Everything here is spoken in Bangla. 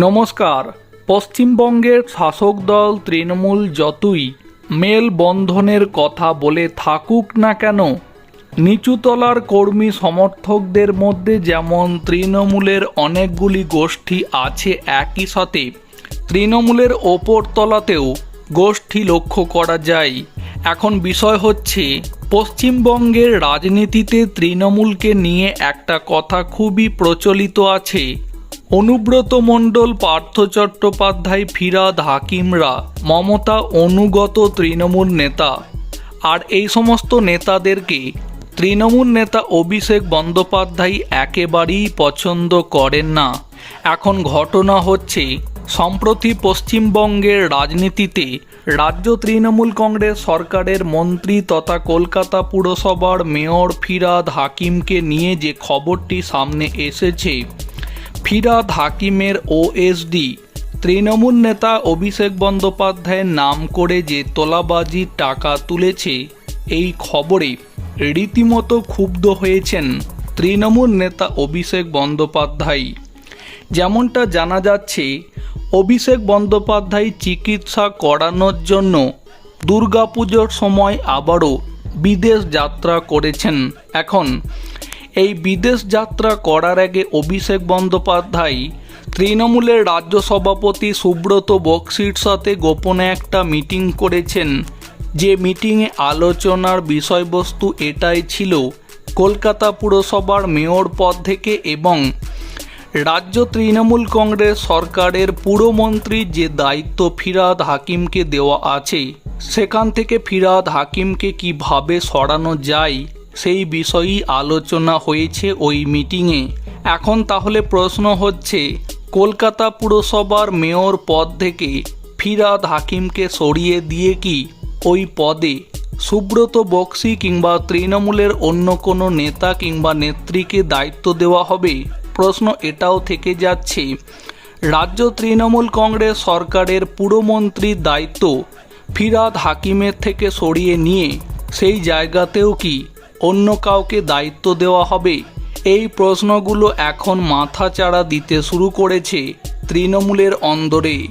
নমস্কার। পশ্চিমবঙ্গের শাসক দল তৃণমূল যতই মেলবন্ধনের কথা বলে থাকুক না কেন, নিচুতলার কর্মী সমর্থকদের মধ্যে যেমন তৃণমূলের অনেকগুলি গোষ্ঠী আছে একই সাথে, তৃণমূলের ওপর তলাতেও গোষ্ঠী লক্ষ্য করা যায়। এখন বিষয় হচ্ছে, পশ্চিমবঙ্গের রাজনীতিতে তৃণমূলকে নিয়ে একটা কথা খুবই প্রচলিত আছে। অনুব্রত মণ্ডল, পার্থ চট্টোপাধ্যায়, ফিরাদ হাকিমরা, মমতা অনুগত তৃণমূল নেতা। আর এই সমস্ত নেতাদেরকে তৃণমূল নেতা অভিষেক বন্দ্যোপাধ্যায় একেবারেই পছন্দ করেন না। এখন ঘটনা হচ্ছে, সম্প্রতি পশ্চিমবঙ্গের রাজনীতিতে রাজ্য তৃণমূল কংগ্রেস সরকারের মন্ত্রী তথা কলকাতা পুরসভার মেয়র ফিরাদ হাকিমকে নিয়ে যে খবরটি সামনে এসেছে ফিরাদ হাকিমের ওএসডি তৃণমূল নেতা অভিষেক বন্দ্যোপাধ্যায়ের নাম করে যে তোলাবাজির টাকা তুলেছে, এই খবরে রীতিমতো ক্ষুব্ধ হয়েছেন তৃণমূল নেতা অভিষেক বন্দ্যোপাধ্যায়। যেমনটা জানা যাচ্ছে, অভিষেক বন্দ্যোপাধ্যায় চিকিৎসা করানোর জন্য দুর্গাপুজোর সময় আবারও বিদেশ যাত্রা করেছেন। এখন এই বিদেশ যাত্রা করার আগে অভিষেক বন্দ্যোপাধ্যায় তৃণমূলের রাজ্য সভাপতি সুব্রত বক্সির সাথে গোপনে একটা মিটিং করেছেন। যে মিটিংয়ে আলোচনার বিষয়বস্তু এটাই ছিল, কলকাতা পুরসভার মেয়র পদ থেকে এবং রাজ্য তৃণমূল কংগ্রেস সরকারের পুরমন্ত্রীর যে দায়িত্ব ফিরাদ হাকিমকে দেওয়া আছে, সেখান থেকে ফিরাদ হাকিমকে কীভাবে সরানো যায় সেই বিষয়েই আলোচনা হয়েছে ওই মিটিংয়ে। এখন তাহলে প্রশ্ন হচ্ছে, কলকাতা পুরসভার মেয়র পদ থেকে ফিরাদ হাকিমকে সরিয়ে দিয়ে কি ওই পদে সুব্রত বক্সি কিংবা তৃণমূলের অন্য কোনো নেতা কিংবা নেত্রীকে দায়িত্ব দেওয়া হবে? প্রশ্ন এটাও থেকে যাচ্ছে, রাজ্য তৃণমূল কংগ্রেস সরকারের পুরমন্ত্রীর দায়িত্ব ফিরাদ হাকিমের থেকে সরিয়ে নিয়ে সেই জায়গাতেও কি অন্য কাউকে দায়িত্ব দেওয়া হবে? এই প্রশ্নগুলো এখন মাথাচাড়া দিতে শুরু করেছে তৃণমূলের অন্দরে।